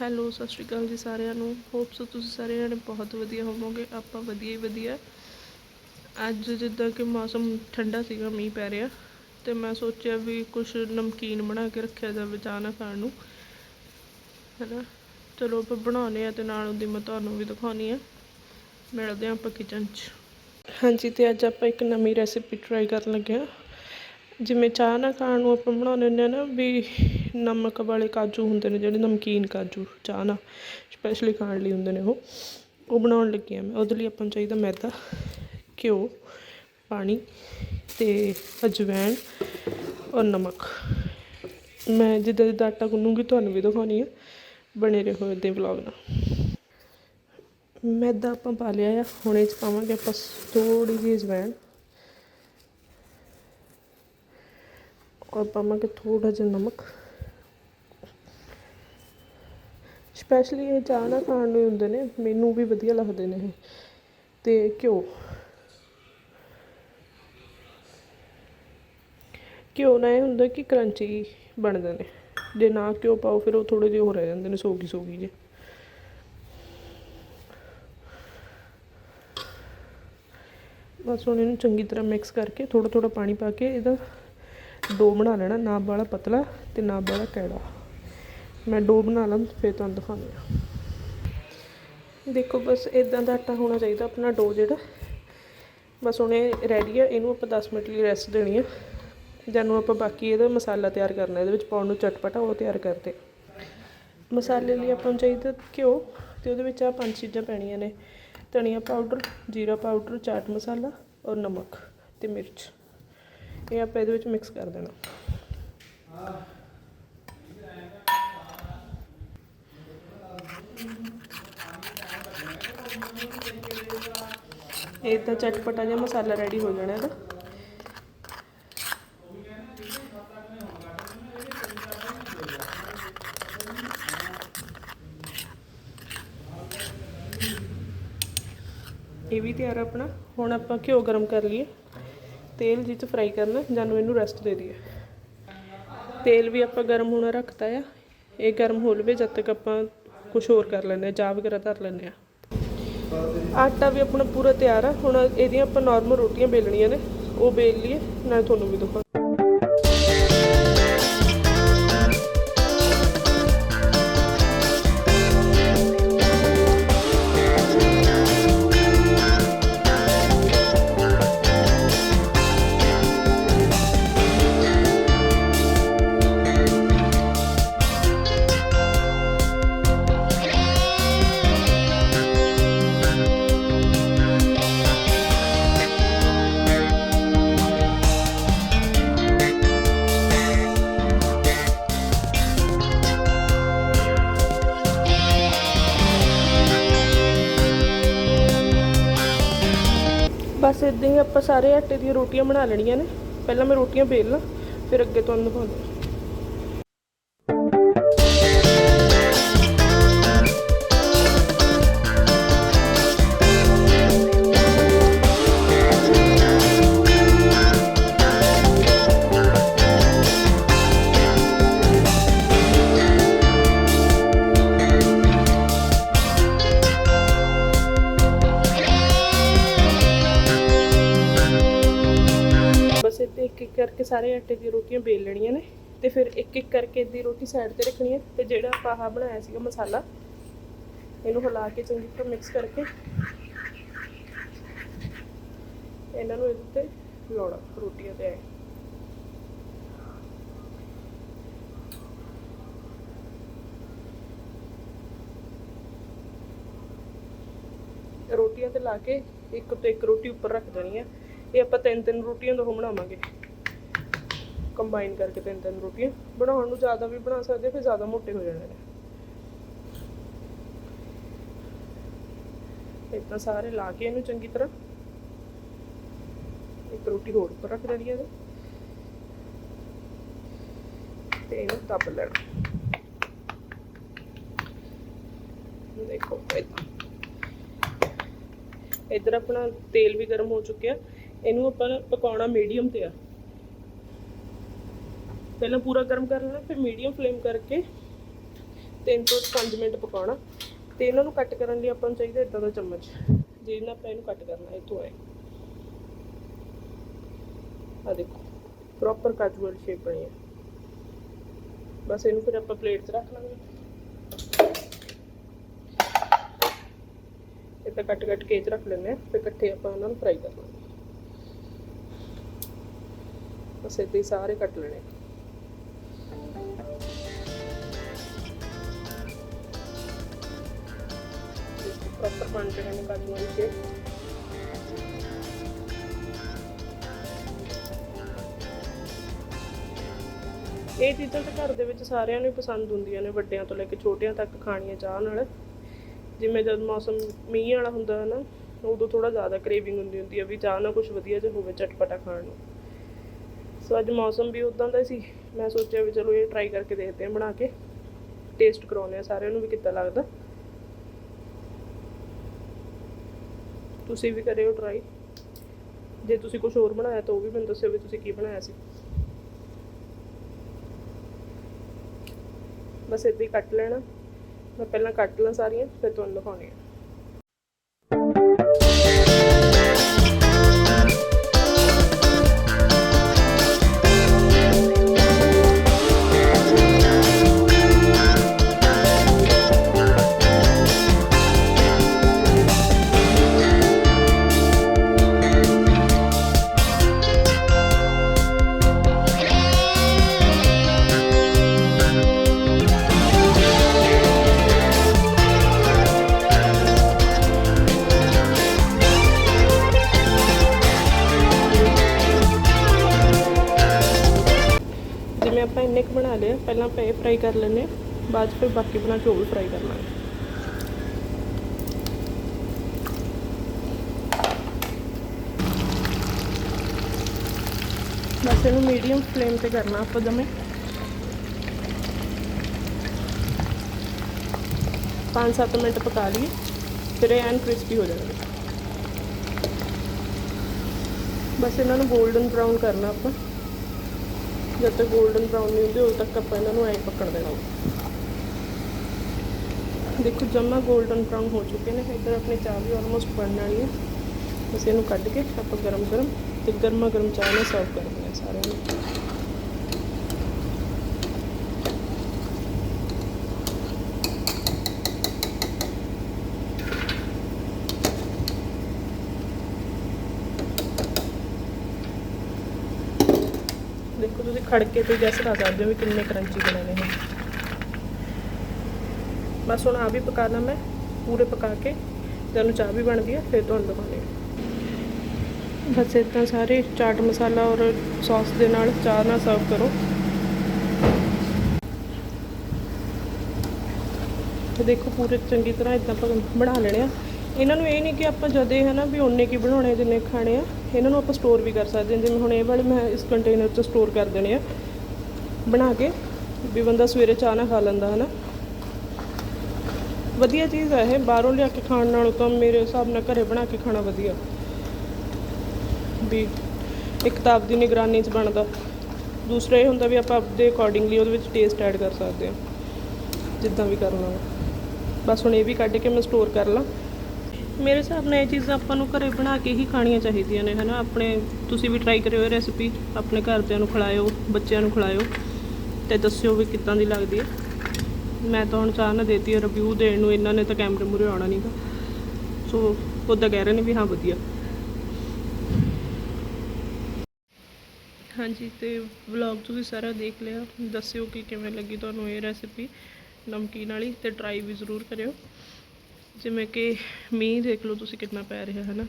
Hello, ਸਤਿ ਸ਼੍ਰੀ ਅਕਾਲ ਜੀ ਸਾਰਿਆਂ ਨੂੰ। ਹੋਪ ਸੋ ਤੁਸੀਂ ਸਾਰੇ ਜਣੇ ਬਹੁਤ ਵਧੀਆ ਹੋਵੋਗੇ। ਆਪਾਂ ਵਧੀਆ ਹੀ ਵਧੀਆ। ਅੱਜ ਜਿੱਦਾਂ ਕਿ ਮੌਸਮ ਠੰਡਾ ਸੀਗਾ, ਮੀਂਹ ਪੈ ਰਿਹਾ। ਤੇ ਮੈਂ ਸੋਚਿਆ ਵੀ ਕੁਝ ਨਮਕੀਨ ਬਣਾ ਕੇ ਰੱਖਿਆ ਜਾਵੇ ਚਾਹ ਨਾਲ ਖਾਣ ਨੂੰ। ਹੈਨਾ? ਚਲੋ, ਆਪਾਂ ਬਣਾਉਂਦੇ ਆ ਤੇ ਨਾਲ ਉਹਦੀ ਮੈਂ ਤੁਹਾਨੂੰ ਵੀ ਦਿਖਾਉਣੀ ਆ ਮਿਲਦੇ ਆ ਆਪਾਂ ਕਿਚਨ 'ਚ। ਹਾਂਜੀ, ਤੇ ਅੱਜ ਆਪਾਂ ਇੱਕ ਨਵੀਂ ਰੈਸਿਪੀ ਟਰਾਈ ਕਰਨ ਲੱਗੇ ਹਾਂ। ਜਿਵੇਂ ਚਾਹ ਨਾਲ ਖਾਣ ਨੂੰ ਆਪਾਂ ਬਣਾਉਂਦੇ ਹੁੰਦੇ ਆ ਨਾ, ਵੀ ਨਮਕ ਵਾਲੇ ਕਾਜੂ ਹੁੰਦੇ ਨੇ ਜਿਹੜੇ ਨਮਕੀਨ ਕਾਜੂ, ਚਾਹ ਨਾਲ ਸਪੈਸ਼ਲੀ ਖਾਣ ਲਈ ਹੁੰਦੇ ਨੇ ਉਹ ਉਹ ਬਣਾਉਣ ਲੱਗੀ ਹਾਂ ਮੈਂ। ਉਹਦੇ ਲਈ ਆਪਾਂ ਨੂੰ ਚਾਹੀਦਾ ਮੈਦਾ, ਘਿਓ, ਪਾਣੀ ਤੇ ਅਜਵਾਇਣ ਔਰ ਨਮਕ। ਮੈਂ ਜਿੱਦਾਂ ਜਿੱਦਾਂ ਆਟਾ ਗੁੰਨੂਗੀ, ਤੁਹਾਨੂੰ ਵੀ ਦਿਖਾਉਣੀ ਆ ਬਣੇ ਰਹੋ ਇਹਦੇ ਵਲੌਗ ਨਾਲ। ਮੈਦਾ ਆਪਾਂ ਪਾ ਲਿਆ ਆ, ਹੁਣ ਇਹ 'ਚ ਪਾਵਾਂਗੇ ਆਪਾਂ ਥੋੜੀ ਜਿਹੀ ਅਜਵਾਇਣ ਔਰ ਪਾਵਾਂਗੇ ਥੋੜਾ ਜਿਹਾ ਨਮਕ। ਸਪੈਸ਼ਲੀ ਇਹ ਚਾਹ ਨਾਲ ਖਾਣ ਨੂੰ ਹੁੰਦੇ ਨੇ, ਮੈਨੂੰ ਵੀ ਵਧੀਆ ਲੱਗਦੇ ਨੇ ਇਹ। ਅਤੇ ਘਿਓ। ਘਿਓ ਨਾਲ ਇਹ ਹੁੰਦਾ ਕਿ ਕਰੰਚੀ ਬਣਦੇ ਨੇ। ਜੇ ਨਾ ਘਿਓ ਪਾਓ, ਫਿਰ ਉਹ ਥੋੜ੍ਹੇ ਜਿਹੇ ਹੋ ਰਹਿ ਜਾਂਦੇ ਨੇ, ਸੋਗੀ ਸੋਗੀ ਜੇ ਬਸ ਹੁਣ ਇਹਨੂੰ ਚੰਗੀ ਤਰ੍ਹਾਂ ਮਿਕਸ ਕਰਕੇ ਥੋੜਾ ਥੋੜਾ ਪਾਣੀ ਪਾ ਕੇ ਇਹਦਾ ਡੋ ਬਣਾ ਲੈਣਾ ਨਾ ਵਾਲਾ ਪਤਲਾ ਤੇ ਨਾ ਵਾਲਾ ਕੈੜਾ। ਮੈਂ ਡੋ ਬਣਾ ਲਾਂ, ਫਿਰ ਤੁਹਾਨੂੰ ਦਿਖਾਉਂਦੀ ਹਾਂ। ਦੇਖੋ, ਬਸ ਇਦਾਂ ਦਾ ਆਟਾ ਹੋਣਾ ਚਾਹੀਦਾ, ਆਪਣਾ ਡੋ ਜਿਹੜਾ। ਬਸ ਹੁਣ ਇਹ ਰੈਡੀ ਆ, ਇਹਨੂੰ ਆਪਾਂ 10 ਮਿੰਟ ਲਈ ਰੈਸਟ ਦੇਣੀ ਆ। ਜਾਨੂੰ ਆਪਾਂ ਬਾਕੀ ਇਹਦਾ ਮਸਾਲਾ ਤਿਆਰ ਕਰਨਾ, ਇਹਦੇ ਵਿੱਚ ਪਾਉਣ ਨੂੰ ਚਟਪਟਾ ਉਹ ਤਿਆਰ ਕਰਦੇ। ਮਸਾਲੇ ਲਈ ਆਪਾਂ ਨੂੰ ਚਾਹੀਦਾ ਘਿਓ, ਤੇ ਉਹਦੇ ਵਿੱਚ ਆ ਪੰਜ ਚੀਜ਼ਾਂ ਪੈਣੀਆਂ ਨੇ। ਧਨੀਆ ਪਾਊਡਰ ਜੀਰਾ ਪਾਊਡਰ ਚਾਟ ਮਸਾਲਾ ਔਰ ਨਮਕ ਤੇ ਮਿਰਚ। ਇਹ ਆਪਾਂ ਇਹਦੇ ਵਿੱਚ ਮਿਕਸ ਕਰ ਦੇਣਾ। ਇਹ ਤਾਂ ਚਟਪਟਾ ਜਿਹਾ ਮਸਾਲਾ ਰੈਡੀ ਹੋ ਜਾਣਾ ਇਹਦਾ। ਇਹ ਵੀ ਤਿਆਰ ਆਪਣਾ। ਹੁਣ ਆਪਾਂ ਘਿਓ ਗਰਮ ਕਰ ਲਈਏ। ਤੇਲ ਜਿੱਚ ਫਰਾਈ ਕਰਨਾ, ਜਾਨੂੰ ਇਹਨੂੰ ਰੈਸਟ ਦੇ ਦਈਏ। ਤੇਲ ਵੀ ਆਪਾਂ ਗਰਮ ਹੋਣਾ ਰੱਖਤਾ ਆ। ਇਹ ਗਰਮ ਹੋ ਲਵੇ ਜਦ ਤੱਕ ਆਪਾਂ ਕੁਝ ਹੋਰ ਕਰ ਲੈਂਦੇ ਆ ਚਾਹ ਵਗੈਰਾ ਧਰ ਲੈਂਦੇ ਆ। ਆਟਾ ਵੀ ਆਪਣਾ ਪੂਰਾ ਤਿਆਰ ਆ। ਹੁਣ ਇਹਦੀਆਂ ਆਪਾਂ ਨਾਰਮਲ ਰੋਟੀਆਂ ਵੇਲਣੀਆਂ ਨੇ। ਉਹ ਵੇਲ ਲਈਏ, ਨਾਲ ਤੁਹਾਨੂੰ ਵੀ ਦਿਖਾਉਂਦੇ। ਇਦਾਂ ਹੀ ਆਪਾਂ ਸਾਰੇ ਆਟੇ ਦੀਆਂ ਰੋਟੀਆਂ ਬਣਾ ਲੈਣੀਆਂ ਨੇ। ਪਹਿਲਾਂ ਮੈਂ ਰੋਟੀਆਂ ਵੇਲ ਲਾਂ ਫਿਰ ਅੱਗੇ ਤੁਹਾਨੂੰ ਦਿਖਾਉਂਦੀ ਇੱਕ ਇੱਕ ਕਰਕੇ ਸਾਰੇ ਆਟੇ ਦੀਆਂ ਰੋਟੀਆਂ ਬੇਲ ਲੈਣੀਆਂ ਨੇ ਤੇ ਫਿਰ ਇੱਕ ਇੱਕ ਕਰਕੇ ਦੀ ਰੋਟੀ ਸਾਈਡ ਤੇ ਰੱਖਣੀ ਹੈ ਤੇ ਜਿਹੜਾ ਆਪਾਂ ਆਹ ਬਣਾਇਆ ਸੀਗਾ ਮਸਾਲਾ, ਇਹਨੂੰ ਹਿਲਾ ਕੇ ਚੰਗੀ ਤਰ੍ਹਾਂ ਮਿਕਸ ਕਰਕੇ ਇਹਨਾਂ ਨੂੰ ਇਹਦੇ ਤੇ ਲਾਉਣਾ, ਰੋਟੀਆਂ ਤੇ ਐ। ਰੋਟੀਆਂ ਤੇ ਲਾ ਕੇ ਇੱਕ ਤੋਂ ਇੱਕ ਰੋਟੀ ਉੱਪਰ ਰੱਖ ਦੇਣੀ ਹੈ। ਇਹ ਆਪਾਂ ਤਿੰਨ ਤਿੰਨ ਰੋਟੀਆਂ ਦੋ ਬਣਾਵਾਂਗੇ। ਕੰਬਾਈਨ ਕਰਕੇ ਤਿੰਨ ਤਿੰਨ ਰੋਟੀਆਂ ਬਣਾਉਣ ਨੂੰ ਜ਼ਿਆਦਾ ਵੀ ਬਣਾ ਸਕਦੇ ਫਿਰ ਜ਼ਿਆਦਾ ਮੋਟੇ ਹੋ ਜਾਣੇ ਨੇ। ਇਦਾਂ ਸਾਰੇ ਲਾ ਕੇ ਇਹਨੂੰ ਚੰਗੀ ਤਰ੍ਹਾਂ। ਇੱਕ ਰੋਟੀ ਹੋਰ ਉੱਪਰ ਰੱਖ ਦੇਣੀ ਹੈ ਤੇ ਇਹਨੂੰ ਦੱਬ ਲੈਣਾ। ਦੇਖੋ ਇਦਾਂ ਇੱਧਰ ਆਪਣਾ ਤੇਲ ਵੀ ਗਰਮ ਹੋ ਚੁੱਕਿਆ। ਇਹਨੂੰ ਆਪਾਂ ਪਕਾਉਣਾ ਮੀਡੀਅਮ ਤੇ ਆ। ਪਹਿਲਾਂ ਪੂਰਾ ਗਰਮ ਕਰ ਲੈਣਾ, ਫਿਰ ਮੀਡੀਅਮ ਫਲੇਮ ਕਰਕੇ 3 ਤੋਂ 5 ਮਿੰਟ ਪਕਾਉਣਾ। ਤੇ ਇਹਨਾਂ ਨੂੰ ਕੱਟ ਕਰਨ ਲਈ ਆਪਾਂ ਨੂੰ ਚਾਹੀਦਾ ਇਦਾਂ ਦਾ ਚਮਚ ਜਿਹਦੇ ਨਾਲ ਆਪਾਂ ਇਹਨੂੰ ਕੱਟ ਕਰਨਾ ਇੱਥੋਂ ਆਏ। ਆ ਦੇਖੋ ਪ੍ਰੋਪਰ ਕਾਜੂ ਵਾਲੀ ਸ਼ੇਪ ਬਣੀ ਹੈ। ਬਸ ਇਹਨੂੰ ਫਿਰ ਆਪਾਂ ਪਲੇਟ 'ਚ ਰੱਖ ਲਾਂਗੇ। ਇਹ ਤਾਂ ਕੱਟ ਕੱਟ ਕੇ 'ਚ ਰੱਖ ਲੈਂਦੇ ਆ ਫਿਰ ਇਕੱਠੇ ਆਪਾਂ ਉਹਨਾਂ ਨੂੰ ਫਰਾਈ ਕਰ ਲਾਂਗੇ। ਬਸ ਏਦਾਂ ਹੀ ਸਾਰੇ ਕੱਟ ਲੈਣੇ। ਪ੍ਰੋਪਰ ਬਣ ਕੇ ਨੇ ਕਾਜੂ ਇਹ ਚੀਜ਼ਾਂ ਤਾਂ ਘਰ ਦੇ ਵਿੱਚ ਸਾਰਿਆਂ ਨੂੰ ਪਸੰਦ ਹੁੰਦੀਆਂ ਨੇ, ਵੱਡਿਆਂ ਤੋਂ ਲੈ ਕੇ ਛੋਟਿਆਂ ਤੱਕ ਖਾਣੀਆਂ ਚਾਹ ਨਾਲ। ਜਿਵੇਂ ਜਦ ਮੌਸਮ ਮੀਂਹ ਵਾਲਾ ਹੁੰਦਾ ਹੈ ਨਾ, ਉਦੋਂ ਥੋੜਾ ਜ਼ਿਆਦਾ ਕ੍ਰੇਵਿੰਗ ਹੁੰਦੀ ਹੁੰਦੀ ਹੈ ਵੀ ਚਾਹ ਨਾਲ ਕੁਝ ਵਧੀਆ ਜਿਹਾ ਹੋਵੇ, ਚਟਪਟਾ ਖਾਣ ਨੂੰ। ਸੋ ਅੱਜ ਮੌਸਮ ਵੀ ਉਦਾਂ ਦਾ ਸੀ। ਮੈਂ ਸੋਚਿਆ ਵੀ ਚਲੋ ਇਹ ਟਰਾਈ ਕਰਕੇ ਦੇਖਦੇ ਹਾਂ, ਬਣਾ ਕੇ ਟੇਸਟ ਕਰਾਉਂਦੇ ਆ ਸਾਰਿਆਂ ਨੂੰ ਵੀ ਕਿੱਦਾਂ ਲੱਗਦਾ। ਤੁਸੀਂ ਵੀ ਕਰਿਓ ਟਰਾਈ ਜੇ ਤੁਸੀਂ ਕੁਝ ਹੋਰ ਬਣਾਇਆ ਤਾਂ ਉਹ ਵੀ ਮੈਨੂੰ ਦੱਸਿਓ ਵੀ ਤੁਸੀਂ ਕੀ ਬਣਾਇਆ ਸੀ। ਬਸ ਏਦਾਂ ਹੀ ਕੱਟ ਲੈਣਾ। ਮੈਂ ਪਹਿਲਾਂ ਕੱਟ ਲਾਂ ਸਾਰੀਆਂ, ਫਿਰ ਤੁਹਾਨੂੰ ਦਿਖਾਉਣੀ ਆ। ਆਪਾਂ ਬਾਅਦ ਫਿਰ ਬਾਕੀ ਬਣਾ ਕੇ ਉਹ ਵੀ ਫਰਾਈ ਕਰ ਲਾਂਗੇ ਬਸ ਇਹਨੂੰ ਮੀਡੀਅਮ ਫਲੇਮ ਤੇ ਕਰਨਾ ਆਪਾਂ ਜਮੇ ਪੰਜ ਸੱਤ ਮਿੰਟ ਪਕਾ ਲਈਏ, ਫਿਰ ਇਹ ਐਨ ਕ੍ਰਿਸਪੀ ਹੋ ਜਾਣਗੇ। ਬਸ ਇਹਨਾਂ ਨੂੰ 골ਡਨ ਬਰਾਊਨ ਕਰਨਾ ਆਪਾਂ। ਜਦ ਤੱਕ 골ਡਨ ਬਰਾਊਨ ਨਹੀਂ ਹੁੰਦੇ, ਉਦੋਂ ਤੱਕ ਆਪਾਂ ਇਹਨਾਂ ਨੂੰ ਐਂ ਪਕੜ ਦੇਣਾ। ਦੇਖੋ, ਜਮਾ 골ਡਨ ਬਰਾਊਨ ਹੋ ਚੁੱਕੇ ਨੇ, ਇੱਧਰ ਆਪਣੀ ਚਾਹ ਵੀ ਆਲਮੋਸਟ ਬਣਨ ਵਾਲੀ ਹੈ। ਅਸੀਂ ਇਹਨੂੰ ਕੱਢ ਕੇ ਆਪਾਂ ਗਰਮ ਗਰਮ ਤੇ ਗਰਮਾ ਗਰਮ ਚਾਹ ਨਾਲ ਸਰਵ ਕਰਦੇ ਹਾਂ ਸਾਰਿਆਂ ਨੂੰ। ਦੇਖੋ ਤੁਸੀਂ ਖੜਕੇ ਤੇ ਗੈਸ ਲਾ ਸਕਦੇ ਹੋ ਵੀ ਕਿੰਨੇ ਕਰੰਚੀ ਬਣੇ ਨੇ ਇਹ। ਬਸ ਹੁਣ ਆ ਵੀ ਪਕਾ ਮੈਂ, ਪੂਰੇ ਪਕਾ ਕੇ ਜਦੋਂ ਚਾਹ ਵੀ ਬਣਦੀ ਹੈ ਫਿਰ ਤੁਹਾਨੂੰ ਦਿਖਾਉਂਦੀ ਬਸ ਇਦਾਂ ਸਾਰੇ ਚਾਟ ਮਸਾਲਾ ਔਰ ਸੌਸ ਦੇ ਨਾਲ ਚਾਹ ਨਾਲ ਸਰਵ ਕਰੋ। ਤੇ ਦੇਖੋ ਪੂਰੇ ਚੰਗੀ ਤਰ੍ਹਾਂ ਇਦਾਂ ਬਣਾ ਲੈਣੇ ਆ। ਇਹਨਾਂ ਨੂੰ ਇਹ ਨਹੀਂ ਕਿ ਆਪਾਂ ਜਦੇ ਹੈ ਨਾ ਵੀ ਓਨੇ ਕੀ ਬਣਾਉਣੇ, ਜਿੰਨੇ ਖਾਣੇ ਆ। ਇਹਨਾਂ ਨੂੰ ਆਪਾਂ ਸਟੋਰ ਵੀ ਕਰ ਸਕਦੇ ਹਾਂ। ਜਿਵੇਂ ਹੁਣ ਇਹ ਵਾਲੇ ਮੈਂ ਇਸ ਕੰਟੇਨਰ 'ਚ ਸਟੋਰ ਕਰ ਦੇਣੇ ਆ। ਬਣਾ ਕੇ ਵੀ ਬੰਦਾ ਸਵੇਰੇ ਚਾਹ ਨਾਲ ਖਾ ਲੈਂਦਾ ਹੈ ਨਾ ਵਧੀਆ ਚੀਜ਼ ਹੈ ਇਹ। ਬਾਹਰੋਂ ਲਿਆ ਕੇ ਖਾਣ ਨਾਲੋਂ ਤਾਂ ਮੇਰੇ ਹਿਸਾਬ ਨਾਲ ਘਰੇ ਬਣਾ ਕੇ ਖਾਣਾ ਵਧੀਆ। ਵੀ ਇੱਕ ਤਾਂ ਆਪਦੀ ਨਿਗਰਾਨੀ 'ਚ ਬਣਦਾ। ਦੂਸਰਾ ਇਹ ਹੁੰਦਾ ਵੀ ਆਪਾਂ ਆਪਦੇ ਅਕੋਰਡਿੰਗਲੀ ਉਹਦੇ ਵਿੱਚ ਟੇਸਟ ਐਡ ਕਰ ਸਕਦੇ ਹਾਂ। ਜਿੱਦਾਂ ਵੀ ਕਰਨਾ ਵਾ। ਬਸ ਹੁਣ ਇਹ ਵੀ ਕੱਢ ਕੇ ਮੈਂ ਸਟੋਰ ਕਰ ਲਾਂ। ਮੇਰੇ ਹਿਸਾਬ ਨਾਲ ਇਹ ਚੀਜ਼ਾਂ ਆਪਾਂ ਨੂੰ ਘਰੇ ਬਣਾ ਕੇ ਹੀ ਖਾਣੀਆਂ ਚਾਹੀਦੀਆਂ ਨੇ, ਹਨਾ? ਆਪਣੇ, ਤੁਸੀਂ ਵੀ ਟਰਾਈ ਕਰਿਓ ਇਹ ਰੈਸਪੀ ਆਪਣੇ ਘਰਦਿਆਂ ਨੂੰ ਖਿਲਾਇਓ, ਬੱਚਿਆਂ ਨੂੰ ਖਿਲਾਇਓ ਤੇ ਦੱਸਿਓ ਵੀ ਕਿੱਦਾਂ ਦੀ ਲੱਗਦੀ ਹੈ। ਮੈਂ ਤਾਂ ਹੁਣ ਚਾਹ ਨਾ ਦੇਤੀ ਹੈ ਰਿਵਿਊ ਦੇਣ ਨੂੰ, ਇਹਨਾਂ ਨੇ ਤਾਂ ਕੈਮਰੇ ਮੂਰੇ ਆਉਣਾ ਨਹੀਂਗਾ ਸੋ ਉੱਦਾਂ ਕਹਿ ਰਹੇ ਨੇ ਵੀ ਹਾਂ, ਵਧੀਆ। ਹਾਂਜੀ, ਤੇ ਵਲੌਗ ਤੁਸੀਂ ਸਾਰਾ ਦੇਖ ਲਿਆ। ਦੱਸਿਓ ਕਿ ਕਿਵੇਂ ਲੱਗੀ ਤੁਹਾਨੂੰ ਇਹ ਰੈਸਿਪੀ ਨਮਕੀਨ ਵਾਲੀ ਤੇ ਟਰਾਈ ਵੀ ਜ਼ਰੂਰ ਕਰਿਓ। ਜਿਵੇਂ ਕਿ ਮੀਂਹ ਦੇਖ ਲਓ ਤੁਸੀਂ ਕਿੰਨਾ ਪੈ ਰਿਹਾ ਹੈ ਨਾ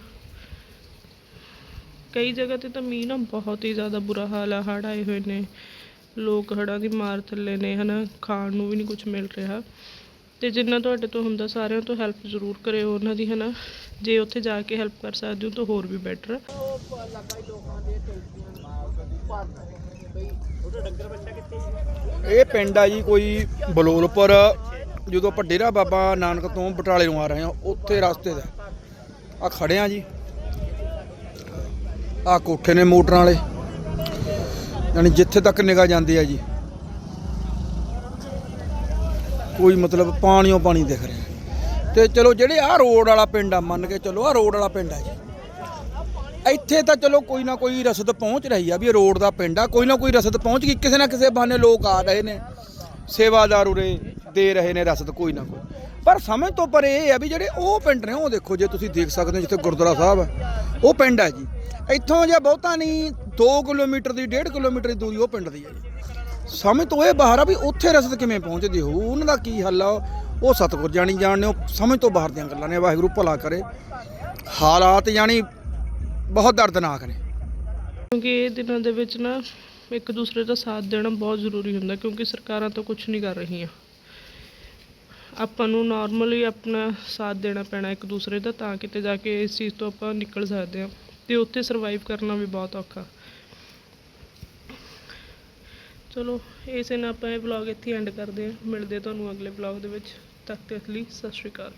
ਕਈ ਜਗ੍ਹਾ ਤੇ ਤਾਂ ਮੀਂਹ ਨਾ ਬਹੁਤ ਹੀ ਜ਼ਿਆਦਾ ਬੁਰਾ ਹਾਲ ਆ, ਹੜ੍ਹ ਆਏ ਹੋਏ ਨੇ, ਲੋਕ ਹੜ੍ਹਾਂ ਦੀ ਮਾਰ ਥੱਲੇ ਨੇ, ਹਨਾ, ਖਾਣ ਨੂੰ ਵੀ ਨਹੀਂ ਕੁਝ ਮਿਲ ਰਿਹਾ। ਤੇ ਜਿੰਨਾ ਤੁਹਾਡੇ ਤੋਂ ਹੁੰਦਾ ਸਾਰਿਆਂ ਤੋਂ ਹੈਲਪ ਜ਼ਰੂਰ ਕਰਿਓ ਉਹਨਾਂ ਦੀ, ਹਨਾ। ਜੇ ਉੱਥੇ ਜਾ ਕੇ ਹੈਲਪ ਕਰ ਸਕਦੇ ਹੋ ਤਾਂ ਹੋਰ ਵੀ ਬੈਟਰ ਆ। ਇਹ ਪਿੰਡ ਆ ਜੀ, ਕੋਈ ਬਲੋਲਪੁਰ ਜਦੋਂ ਆਪਾਂ ਡੇਰਾ ਬਾਬਾ ਨਾਨਕ ਤੋਂ ਬਟਾਲੇ ਨੂੰ ਆ ਰਹੇ ਹਾਂ, ਉੱਥੇ ਰਸਤੇ ਦਾ। ਆ ਖੜੇ ਆ ਜੀ। ਆ ਕੋਠੇ ਨੇ ਮੋਟਰਾਂ ਵਾਲੇ। ਯਾਨੀ ਜਿੱਥੇ ਤੱਕ ਨਿਗਾਹ ਜਾਂਦੀ ਆ ਜੀ। ਕੋਈ ਮਤਲਬ ਪਾਣੀਓ ਪਾਣੀ ਦਿਖ ਰਿਹਾ। ਤੇ ਚਲੋ ਜਿਹੜੇ ਆ ਰੋਡ ਵਾਲਾ ਪਿੰਡ ਆ, ਮੰਨ ਕੇ ਚਲੋ ਆ ਰੋਡ ਵਾਲਾ ਪਿੰਡ ਆ ਜੀ। ਇੱਥੇ ਤਾਂ ਚਲੋ ਕੋਈ ਨਾ ਕੋਈ ਰਸਦ ਪਹੁੰਚ ਰਹੀ ਆ ਵੀ ਇਹ ਰੋਡ ਦਾ ਪਿੰਡ ਆ। ਕੋਈ ਨਾ ਕੋਈ ਰਸਦ ਪਹੁੰਚ ਗਈ। ਕਿਸੇ ਨਾ ਕਿਸੇ ਬਹਾਨੇ ਲੋਕ ਆ ਰਹੇ ਨੇ। ਸੇਵਾਦਾਰ ਉਰੇ ਦੇ ਰਹੇ ਨੇ ਰਸਦ ਕੋਈ ਨਾ ਕੋਈ। ਪਰ ਸਮਝ ਤੋਂ ਪਰ ਇਹ ਆ ਵੀ ਜਿਹੜੇ ਉਹ ਪਿੰਡ ਨੇ, ਉਹ ਦੇਖੋ ਜੇ ਤੁਸੀਂ ਦੇਖ ਸਕਦੇ ਹੋ, ਜਿੱਥੇ ਗੁਰਦੁਆਰਾ ਸਾਹਿਬ ਹੈ ਉਹ ਪਿੰਡ ਹੈ ਜੀ। ਇੱਥੋਂ ਜੇ ਬਹੁਤਾ ਨਹੀਂ 2 ਕਿਲੋਮੀਟਰ ਦੀ 1.5 ਕਿਲੋਮੀਟਰ ਦੀ ਦੂਰੀ ਉਹ ਪਿੰਡ ਦੀ ਹੈ ਜੀ। ਸਮਝ ਤੋਂ ਇਹ ਬਾਹਰ ਆ ਵੀ ਉੱਥੇ ਰਸਦ ਕਿਵੇਂ ਪਹੁੰਚਦੀ ਹੋ ਉਹਨਾਂ ਦਾ ਕੀ ਹੱਲ ਆ, ਉਹ ਸਤਿਗੁਰ ਜਾਣੀ ਜਾਣਦੇ ਉਹ ਸਮਝ ਤੋਂ ਬਾਹਰ ਦੀਆਂ ਗੱਲਾਂ ਨੇ, ਵਾਹਿਗੁਰੂ ਭਲਾ ਕਰੇ। ਹਾਲਾਤ ਯਾਨੀ ਬਹੁਤ ਦਰਦਨਾਕ ਨੇ। ਕਿਉਂਕਿ ਇਹ ਦਿਨਾਂ ਦੇ ਵਿੱਚ ਨਾ, ਇੱਕ ਦੂਸਰੇ ਦਾ ਸਾਥ ਦੇਣਾ ਬਹੁਤ ਜ਼ਰੂਰੀ ਹੁੰਦਾ, ਕਿਉਂਕਿ ਸਰਕਾਰਾਂ ਤਾਂ ਕੁਝ ਨਹੀਂ ਕਰ ਰਹੀਆਂ। ਆਪਾਂ ਨੂੰ ਨਾਰਮਲੀ ਆਪਣਾ ਸਾਥ ਦੇਣਾ ਪੈਣਾ ਇੱਕ ਦੂਸਰੇ ਦਾ, ਤਾਂ ਕਿਤੇ ਜਾ ਕੇ ਇਸ ਚੀਜ਼ ਤੋਂ ਆਪਾਂ ਨਿਕਲ ਸਕਦੇ ਹਾਂ। ਅਤੇ ਉੱਥੇ ਸਰਵਾਈਵ ਕਰਨਾ ਵੀ ਬਹੁਤ ਔਖਾ। ਚਲੋ, ਇਸੇ ਨਾਲ ਆਪਾਂ ਇਹ ਵਲੌਗ ਇੱਥੇ ਐਂਡ ਕਰਦੇ ਹਾਂ। ਮਿਲਦੇ ਤੁਹਾਨੂੰ ਅਗਲੇ ਵਲੌਗ ਦੇ ਵਿੱਚ। ਤਦ ਤੱਕ ਲਈ ਸਤਿ ਸ਼੍ਰੀ ਅਕਾਲ।